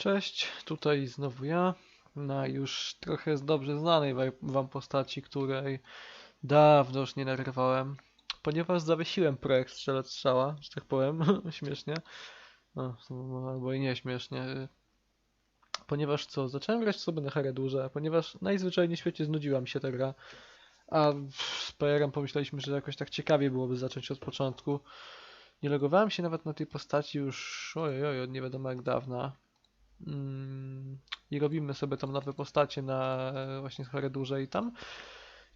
Cześć, tutaj znowu ja, na już trochę dobrze znanej wa- wam postaci, której dawno już nie nagrywałem, ponieważ zawiesiłem projekt Strzelec Strzała, że tak powiem, śmiesznie, no, no, albo i nie śmiesznie, ponieważ co, zacząłem grać sobie na Heredurze, ponieważ najzwyczajniej w świecie znudziła mi się ta gra, a z PR-em pomyśleliśmy, że jakoś tak ciekawie byłoby zacząć od początku. Nie logowałem się nawet na tej postaci już, ojej, oj, nie wiadomo jak dawna. Mm, I robimy sobie tam nowe postacie na e, właśnie Heredurze i tam.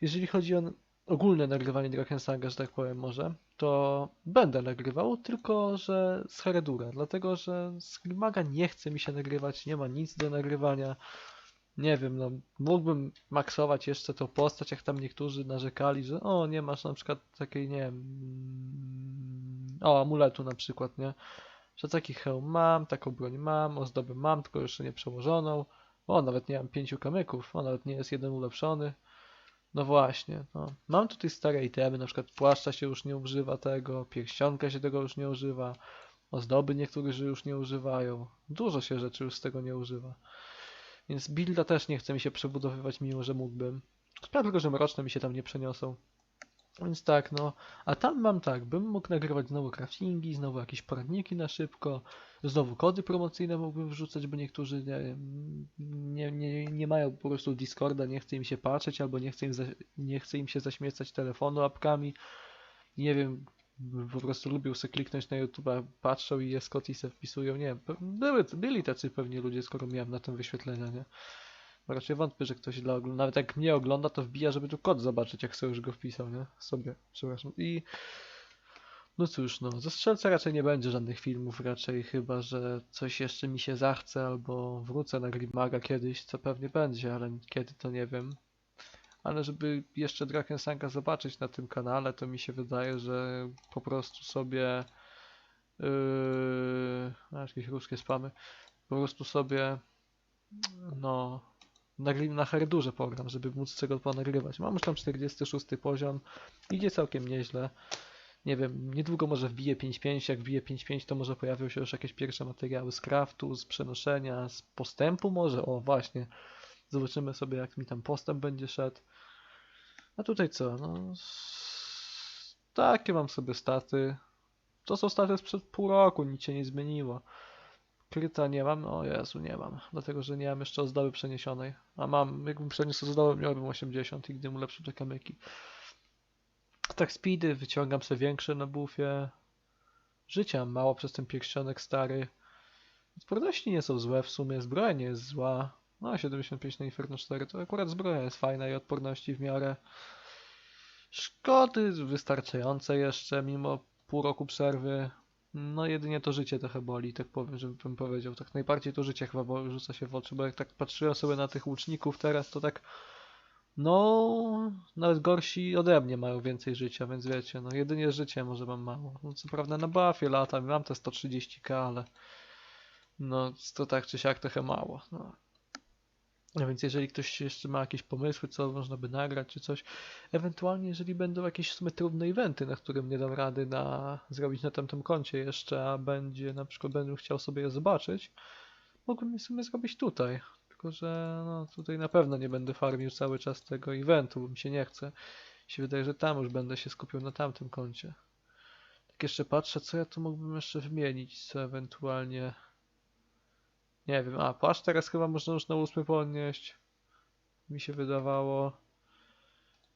Jeżeli chodzi o ogólne nagrywanie Drakensanga, że tak powiem może, to będę nagrywał, tylko że z Heredura, dlatego że z nie chce mi się nagrywać, nie ma nic do nagrywania. Nie wiem, no mógłbym maksować jeszcze tą postać, jak tam niektórzy narzekali, że o, nie masz na przykład takiej, nie wiem, mm, o, amuletu na przykład, nie? Że taki hełm mam, taką broń mam, ozdoby mam, tylko jeszcze nie przełożoną. O, nawet nie mam pięciu kamyków, o, nawet nie jest jeden ulepszony. No właśnie, no. Mam tutaj stare itemy, na przykład płaszcza się już nie używa tego, pierścionka się tego już nie używa, ozdoby niektórzy już nie używają. Dużo się rzeczy już z tego nie używa. Więc builda też nie chce mi się przebudowywać, mimo że mógłbym. Sprawia tylko, że mroczne mi się tam nie przeniosą. Więc tak, no. A tam mam tak, bym mógł nagrywać znowu craftingi, znowu jakieś poradniki na szybko, znowu kody promocyjne mógłbym wrzucać, bo niektórzy nie, nie, nie, mają po prostu Discorda, nie chce im się patrzeć, albo nie chce im, za, nie chce im się zaśmiecać telefonu apkami. Nie wiem, po prostu lubią sobie kliknąć na YouTube, patrzą i jest kod i se wpisują. Nie wiem, byli tacy pewnie ludzie, skoro miałem na tym wyświetlenia, nie? Bo raczej wątpię, że ktoś dla ogląda. Nawet jak mnie ogląda, to wbija, żeby tu kod zobaczyć, jak sobie już go wpisał, nie? Sobie, przepraszam. I no cóż, no, ze strzelca raczej nie będzie żadnych filmów, raczej chyba, że coś jeszcze mi się zachce, albo wrócę na Grimaga kiedyś, co pewnie będzie, ale kiedy to nie wiem. Ale żeby jeszcze Drakensanga zobaczyć na tym kanale, to mi się wydaje, że po prostu sobie yy, jakieś ruskie spamy, po prostu sobie no na, gri- na hardurze program, żeby móc z tego ponagrywać. Mam już tam 46 poziom, idzie całkiem nieźle. Nie wiem, niedługo może wbije 5.5, jak wbije 5.5 to może pojawią się już jakieś pierwsze materiały z craftu, z przenoszenia, z postępu może, o właśnie. Zobaczymy sobie jak mi tam postęp będzie szedł. A tutaj co, no... Takie mam sobie staty. To są staty sprzed pół roku, nic się nie zmieniło. Kryta nie mam, o Jezu, nie mam. Dlatego, że nie mam jeszcze ozdoby przeniesionej. A mam, jakbym przeniósł ozdobę, miałbym 80 i gdybym ulepszył te kamyki. Tak speedy wyciągam sobie większe na bufie. Życia mało przez ten pierścionek stary. Odporności nie są złe w sumie, zbroja nie jest zła. No 75 na Inferno 4 to akurat zbroja jest fajna i odporności w miarę. Szkody wystarczające jeszcze mimo pół roku przerwy. No jedynie to życie trochę boli, tak powiem, żebym powiedział. Tak najbardziej to życie chyba rzuca się w oczy, bo jak tak patrzyłem sobie na tych łuczników teraz, to tak no, nawet gorsi ode mnie mają więcej życia, więc wiecie, no jedynie życie może mam mało. No co prawda na buffie latam, mam te 130k, ale no to tak czy siak trochę mało. No. A więc jeżeli ktoś jeszcze ma jakieś pomysły, co można by nagrać, czy coś, ewentualnie jeżeli będą jakieś w sumie trudne eventy, na którym nie dam rady na, zrobić na tamtym koncie jeszcze, a będzie, na przykład będę chciał sobie je zobaczyć, mógłbym w sumie zrobić tutaj. Tylko, że no, tutaj na pewno nie będę farmił cały czas tego eventu, bo mi się nie chce. Mi się wydaje, że tam już będę się skupiał na tamtym koncie. Tak jeszcze patrzę, co ja tu mógłbym jeszcze wymienić, co ewentualnie... Nie wiem, a płaszcz teraz chyba można już na ósmy podnieść. Mi się wydawało.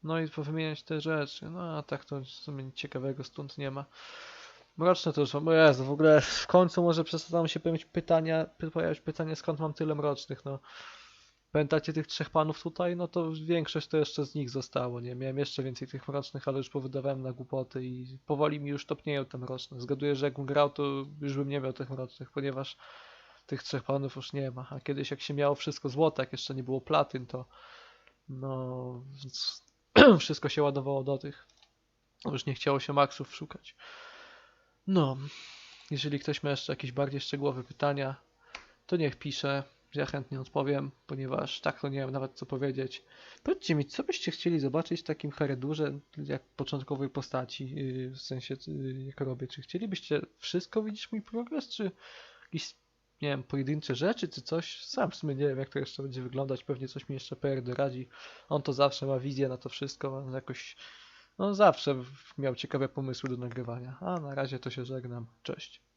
No i powymieniać te rzeczy. No a tak to w sumie nic ciekawego stąd nie ma. Mroczne to już mam. Jezu, w ogóle w końcu może przestaną się pojawiać pytania, pojawiać pytanie skąd mam tyle mrocznych, no. Pamiętacie tych trzech panów tutaj? No to większość to jeszcze z nich zostało, nie? Miałem jeszcze więcej tych mrocznych, ale już powydawałem na głupoty i powoli mi już topnieją te mroczne. Zgaduję, że jakbym grał, to już bym nie miał tych mrocznych, ponieważ tych trzech panów już nie ma. A kiedyś jak się miało wszystko złote, jak jeszcze nie było platyn, to no wszystko się ładowało do tych. Już nie chciało się maksów szukać. No, jeżeli ktoś ma jeszcze jakieś bardziej szczegółowe pytania, to niech pisze. Ja chętnie odpowiem, ponieważ tak to nie wiem nawet co powiedzieć. Powiedzcie mi, co byście chcieli zobaczyć w takim Heredurze, jak początkowej postaci, yy, w sensie yy, jak robię. Czy chcielibyście wszystko widzieć mój progres, czy jakiś nie wiem, pojedyncze rzeczy czy coś. Sam w sumie nie wiem, jak to jeszcze będzie wyglądać. Pewnie coś mi jeszcze PR doradzi. On to zawsze ma wizję na to wszystko. On jakoś, no zawsze miał ciekawe pomysły do nagrywania. A na razie to się żegnam. Cześć.